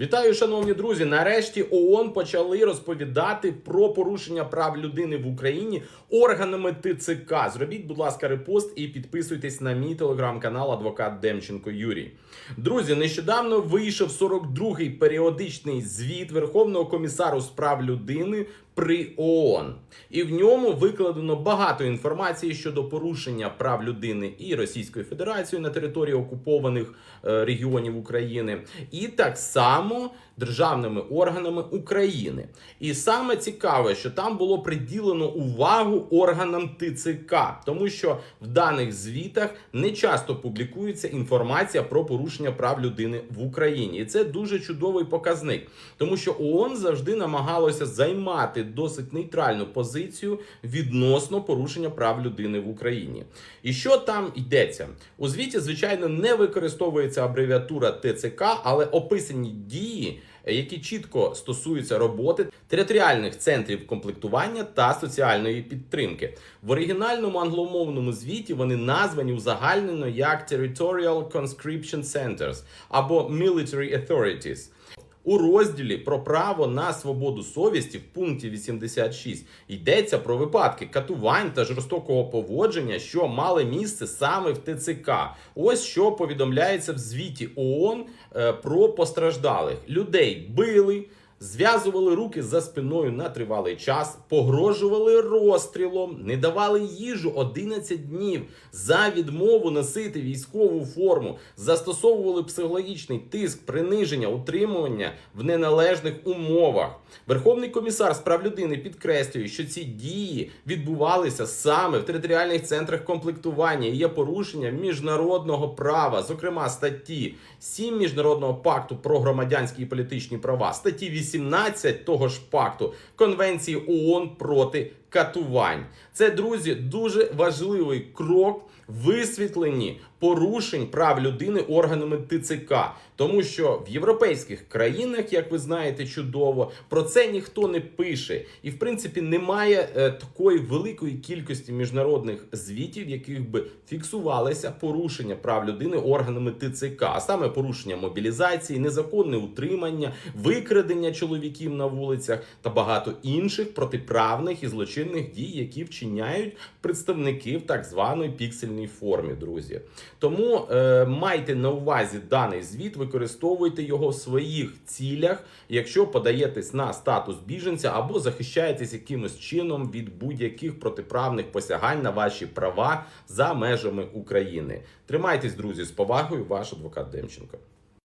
Вітаю, шановні друзі! Нарешті ООН почали розповідати про порушення прав людини в Україні органами ТЦК. Зробіть, будь ласка, репост і підписуйтесь на мій телеграм-канал Адвокат Демченко Юрій. Друзі, нещодавно вийшов 42-й періодичний звіт Верховного комісару з прав людини при ООН. І в ньому викладено багато інформації щодо порушення прав людини і Російською Федерацією на території окупованих е, регіонів України, і так само державними органами України. І саме цікаве, що там було приділено увагу органам ТЦК, тому що в даних звітах не часто публікується інформація про порушення прав людини в Україні, і це дуже чудовий показник, тому що ООН завжди намагалося займати досить нейтральну позицію відносно порушення прав людини в Україні. І що там йдеться у звіті? Звичайно, не використовується абревіатура ТЦК, але описані дії які чітко стосуються роботи територіальних центрів комплектування та соціальної підтримки. В оригінальному англомовному звіті вони названі узагальнено як Territorial Conscription Centers або Military Authorities. У розділі про право на свободу совісті в пункті 86 йдеться про випадки катувань та жорстокого поводження, що мали місце саме в ТЦК. Ось що повідомляється в звіті ООН е, про постраждалих людей били. Зв'язували руки за спиною на тривалий час, погрожували розстрілом, не давали їжу 11 днів за відмову носити військову форму, застосовували психологічний тиск, приниження, утримування в неналежних умовах. Верховний комісар з прав людини підкреслює, що ці дії відбувалися саме в територіальних центрах комплектування і є порушення міжнародного права, зокрема статті 7 міжнародного пакту про громадянські і політичні права, статті 18 того ж пакту. Конвенції ООН проти катувань. Це друзі дуже важливий крок в висвітленні порушень прав людини органами ТЦК, тому що в європейських країнах, як ви знаєте, чудово про це ніхто не пише, і в принципі немає е, такої великої кількості міжнародних звітів, яких би фіксувалися порушення прав людини органами ТЦК, а саме порушення мобілізації, незаконне утримання, викрадення чоловіків на вулицях та багато інших протиправних і злочинних дій, які вчиняють представники в так званої піксельній формі, друзі. Тому е, майте на увазі даний звіт, використовуйте його в своїх цілях, якщо подаєтесь на статус біженця або захищаєтесь якимось чином від будь-яких протиправних посягань на ваші права за межами України. Тримайтесь, друзі, з повагою, ваш адвокат Демченко.